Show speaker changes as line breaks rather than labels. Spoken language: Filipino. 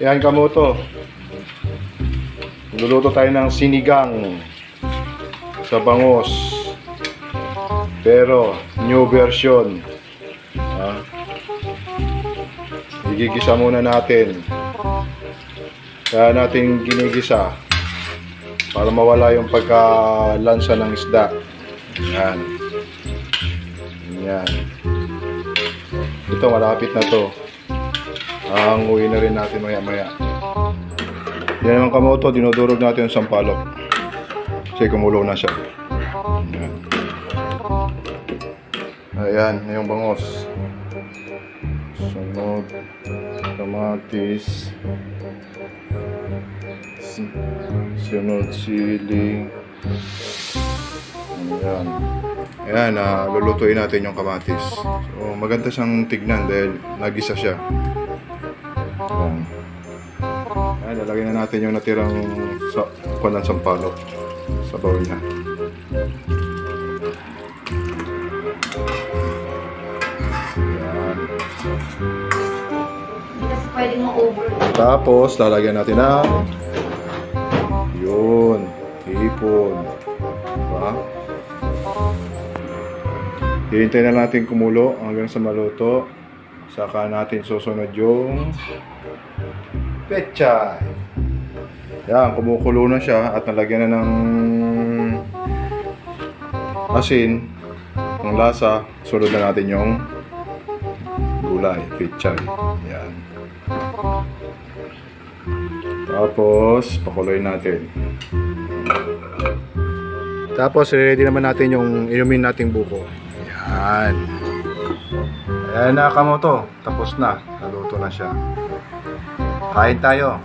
Yan kamoto. Luluto tayo ng sinigang sa bangos. Pero, new version. Ha? Igigisa muna natin. Kaya natin ginigisa para mawala yung pagkalansa ng isda. Yan. Yan. Ito, malapit na to. Ang uwi na rin natin maya maya. Yan naman kamoto, dinudurog natin yung sampalok. Kasi kumulo na siya. Yan. Ayan, yung bangos. Sunod, kamatis. Sunod, sili. Ayan. Ayan, ah, lulutuin natin yung kamatis. So, maganda siyang tignan dahil nagisa siya. Ayan. Ayan, lalagyan na natin yung natirang sa kuwan ng sampalok sa bowl niya. Ayan.
Pwedeng ma-over.
Tapos, lalagyan natin ng yun, hipon. Diba? Hihintay na natin kumulo hanggang sa maluto. Saka natin susunod yung pechay. Yan, kumukulo na siya at nalagyan na ng asin, ng lasa. Sunod na natin yung gulay, pechay. Yan. Tapos, pakuloy natin. Tapos, ready naman natin yung inumin nating buko. Yan. Ayan na kamoto. Tapos na. Naluto na siya. Kain tayo.